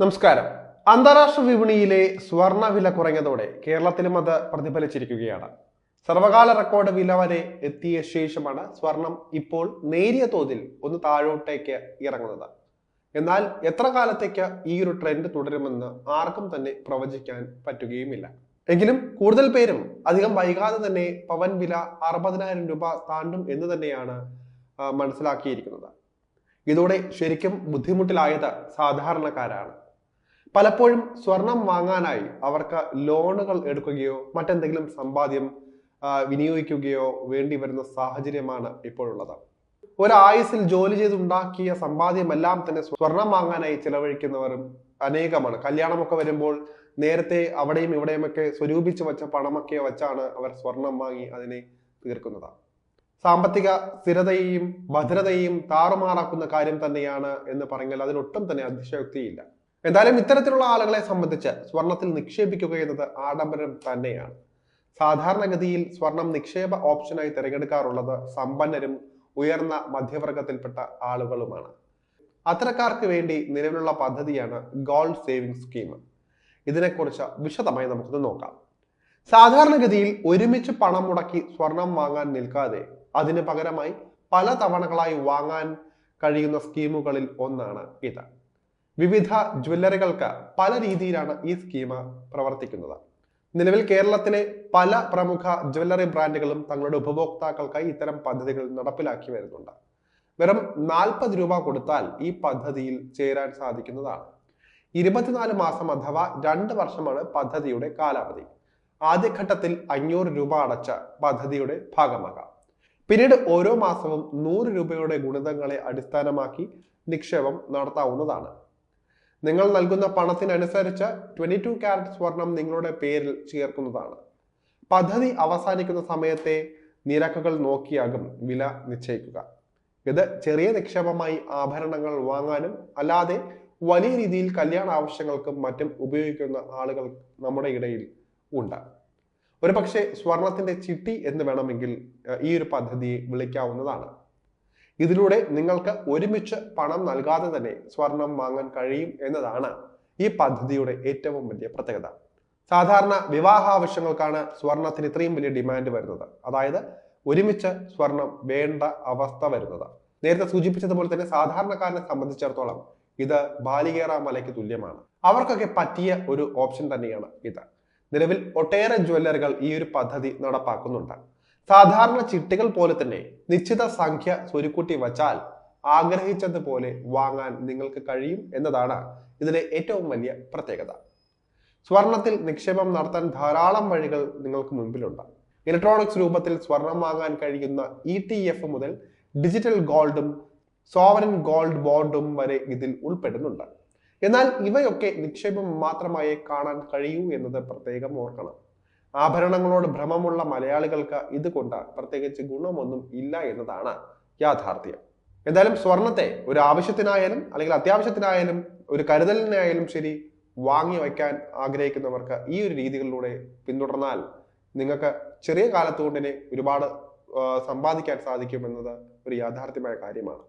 നമസ്കാരം. അന്താരാഷ്ട്ര വിപണിയിലെ സ്വർണ വില കുറഞ്ഞതോടെ കേരളത്തിലും അത് പ്രതിഫലിച്ചിരിക്കുകയാണ്. സർവകാല റെക്കോർഡ് വില വരെ എത്തിയ ശേഷമാണ് സ്വർണം ഇപ്പോൾ നേരിയ തോതിൽ ഒന്ന് താഴോട്ടേക്ക് ഇറങ്ങുന്നത്. എന്നാൽ എത്ര കാലത്തേക്ക് ഈ ഒരു ട്രെൻഡ് തുടരുമെന്ന് ആർക്കും തന്നെ പ്രവചിക്കാൻ പറ്റുകയുമില്ല. എങ്കിലും കൂടുതൽ പേരും അധികം വൈകാതെ തന്നെ പവൻ വില അറുപതിനായിരം രൂപ താണ്ടും എന്ന് തന്നെയാണ് മനസ്സിലാക്കിയിരിക്കുന്നത്. ഇതോടെ ശരിക്കും ബുദ്ധിമുട്ടിലായത് സാധാരണക്കാരാണ്. പലപ്പോഴും സ്വർണം വാങ്ങാനായി അവർക്ക് ലോണുകൾ എടുക്കുകയോ മറ്റെന്തെങ്കിലും സമ്പാദ്യം വിനിയോഗിക്കുകയോ വേണ്ടി വരുന്ന സാഹചര്യമാണ് ഇപ്പോഴുള്ളത്. ഒരായുസിൽ ജോലി ചെയ്തുണ്ടാക്കിയ സമ്പാദ്യമെല്ലാം തന്നെ സ്വർണം വാങ്ങാനായി ചിലവഴിക്കുന്നവരും അനേകമാണ്. കല്യാണമൊക്കെ വരുമ്പോൾ നേരത്തെ അവിടെയും ഇവിടെയുമൊക്കെ സ്വരൂപിച്ച് വെച്ച പണമൊക്കെ വെച്ചാണ് അവർ സ്വർണം വാങ്ങി അതിനെ തീർക്കുന്നത്. സാമ്പത്തിക സ്ഥിരതയെയും ഭദ്രതയെയും താറുമാറാക്കുന്ന കാര്യം തന്നെയാണ് എന്ന് പറഞ്ഞാൽ അതിനൊട്ടും തന്നെ അതിശയോക്തിയില്ല. എന്തായാലും ഇത്തരത്തിലുള്ള ആളുകളെ സംബന്ധിച്ച് സ്വർണത്തിൽ നിക്ഷേപിക്കുക എന്നത് ആഡംബരം തന്നെയാണ്. സാധാരണഗതിയിൽ സ്വർണം നിക്ഷേപ ഓപ്ഷനായി തിരഞ്ഞെടുക്കാറുള്ളത് സമ്പന്നരും ഉയർന്ന മധ്യവർഗത്തിൽപ്പെട്ട ആളുകളുമാണ്. അത്തരക്കാർക്ക് വേണ്ടി നിലവിലുള്ള പദ്ധതിയാണ് ഗോൾഡ് സേവിംഗ് സ്കീം. ഇതിനെക്കുറിച്ച് വിശദമായി നമുക്കൊന്ന് നോക്കാം. സാധാരണഗതിയിൽ ഒരുമിച്ച് പണം മുടക്കി സ്വർണം വാങ്ങാൻ നിൽക്കാതെ അതിന് പകരമായി പല തവണകളായി വാങ്ങാൻ കഴിയുന്ന സ്കീമുകളിൽ ഒന്നാണ് ഇത്. വിവിധ ജ്വല്ലറികൾക്ക് പല രീതിയിലാണ് ഈ സ്കീം പ്രവർത്തിക്കുന്നത്. നിലവിൽ കേരളത്തിലെ പല പ്രമുഖ ജ്വല്ലറി ബ്രാൻഡുകളും തങ്ങളുടെ ഉപഭോക്താക്കൾക്കായി ഇത്തരം പദ്ധതികൾ നടപ്പിലാക്കി വരുന്നുണ്ട്. വെറും നാൽപ്പത് രൂപ കൊടുത്താൽ ഈ പദ്ധതിയിൽ ചേരാൻ സാധിക്കുന്നതാണ്. ഇരുപത്തിനാല് മാസം അഥവാ രണ്ട് വർഷമാണ് പദ്ധതിയുടെ കാലാവധി. ആദ്യഘട്ടത്തിൽ അഞ്ഞൂറ് രൂപ അടച്ച പദ്ധതിയുടെ ഭാഗമാകാം. പിന്നീട് ഓരോ മാസവും നൂറ് രൂപയുടെ ഗുണിതങ്ങളെ അടിസ്ഥാനമാക്കി നിക്ഷേപം നടത്താവുന്നതാണ്. നിങ്ങൾ നൽകുന്ന പണത്തിനനുസരിച്ച് ട്വന്റി ടു ക്യാരറ്റ് സ്വർണം നിങ്ങളുടെ പേരിൽ ചേർക്കുന്നതാണ്. പദ്ധതി അവസാനിക്കുന്ന സമയത്തെ നിരക്കുകൾ നോക്കിയാകും വില നിശ്ചയിക്കുക. ഇത് ചെറിയ നിക്ഷേപമായി ആഭരണങ്ങൾ വാങ്ങാനും അല്ലാതെ വലിയ രീതിയിൽ കല്യാണ ആവശ്യങ്ങൾക്കും മറ്റും ഉപയോഗിക്കുന്ന ആളുകൾ നമ്മുടെ ഇടയിൽ ഉണ്ട്. ഒരു പക്ഷേ സ്വർണത്തിന്റെ ചിട്ടി എന്ന് വേണമെങ്കിൽ ഈ ഒരു പദ്ധതിയെ വിളിക്കാവുന്നതാണ്. ഇതിലൂടെ നിങ്ങൾക്ക് ഒരുമിച്ച് പണം നൽകാതെ തന്നെ സ്വർണം വാങ്ങാൻ കഴിയും എന്നതാണ് ഈ പദ്ധതിയുടെ ഏറ്റവും വലിയ പ്രത്യേകത. സാധാരണ വിവാഹ ആവശ്യങ്ങൾക്കാണ് സ്വർണത്തിന് ഇത്രയും വലിയ ഡിമാൻഡ് വരുന്നത്. അതായത് ഒരുമിച്ച് സ്വർണം വേണ്ട അവസ്ഥ വരുന്നത്. നേരത്തെ സൂചിപ്പിച്ചതുപോലെ തന്നെ സാധാരണക്കാരനെ സംബന്ധിച്ചിടത്തോളം ഇത് ബാലികേറ മലയ്ക്ക് തുല്യമാണ്. അവർക്കൊക്കെ പറ്റിയ ഒരു ഓപ്ഷൻ തന്നെയാണ് ഇത്. നിലവിൽ ഒട്ടേറെ ജ്വല്ലറികൾ ഈ ഒരു പദ്ധതി നടപ്പാക്കുന്നുണ്ട്. സാധാരണ ചിട്ടികൾ പോലെ തന്നെ നിശ്ചിത സംഖ്യ സ്വരുക്കൂട്ടി വച്ചാൽ ആഗ്രഹിച്ചതുപോലെ വാങ്ങാൻ നിങ്ങൾക്ക് കഴിയും എന്നതാണ് ഇതിലെ ഏറ്റവും വലിയ പ്രത്യേകത. സ്വർണത്തിൽ നിക്ഷേപം നടത്താൻ ധാരാളം വഴികൾ നിങ്ങൾക്ക് മുൻപിലുണ്ട്. ഇലക്ട്രോണിക്സ് രൂപത്തിൽ സ്വർണം വാങ്ങാൻ കഴിയുന്ന ഇ ടി എഫ് മുതൽ ഡിജിറ്റൽ ഗോൾഡും സോവറിൻ ഗോൾഡ് ബോണ്ടും വരെ ഇതിൽ ഉൾപ്പെടുന്നുണ്ട്. എന്നാൽ ഇവയൊക്കെ നിക്ഷേപം മാത്രമായേ കാണാൻ കഴിയൂ എന്നത് പ്രത്യേകം ഓർക്കണം. ആഭരണങ്ങളോട് ഭ്രമമുള്ള മലയാളികൾക്ക് ഇതുകൊണ്ട് പ്രത്യേകിച്ച് ഗുണമൊന്നും ഇല്ല എന്നതാണ് യാഥാർത്ഥ്യം. എന്തായാലും സ്വർണത്തെ ഒരു ആവശ്യത്തിനായാലും അല്ലെങ്കിൽ അത്യാവശ്യത്തിനായാലും ഒരു കരുതലിനായാലും ശരി വാങ്ങി വയ്ക്കാൻ ആഗ്രഹിക്കുന്നവർക്ക് ഈ ഒരു രീതികളിലൂടെ പിന്തുടർന്നാൽ നിങ്ങൾക്ക് ചെറിയ കാലത്തുകൊണ്ട് ഒരുപാട് സമ്പാദിക്കാൻ സാധിക്കുമെന്നത് ഒരു യാഥാർത്ഥ്യമായ കാര്യമാണ്.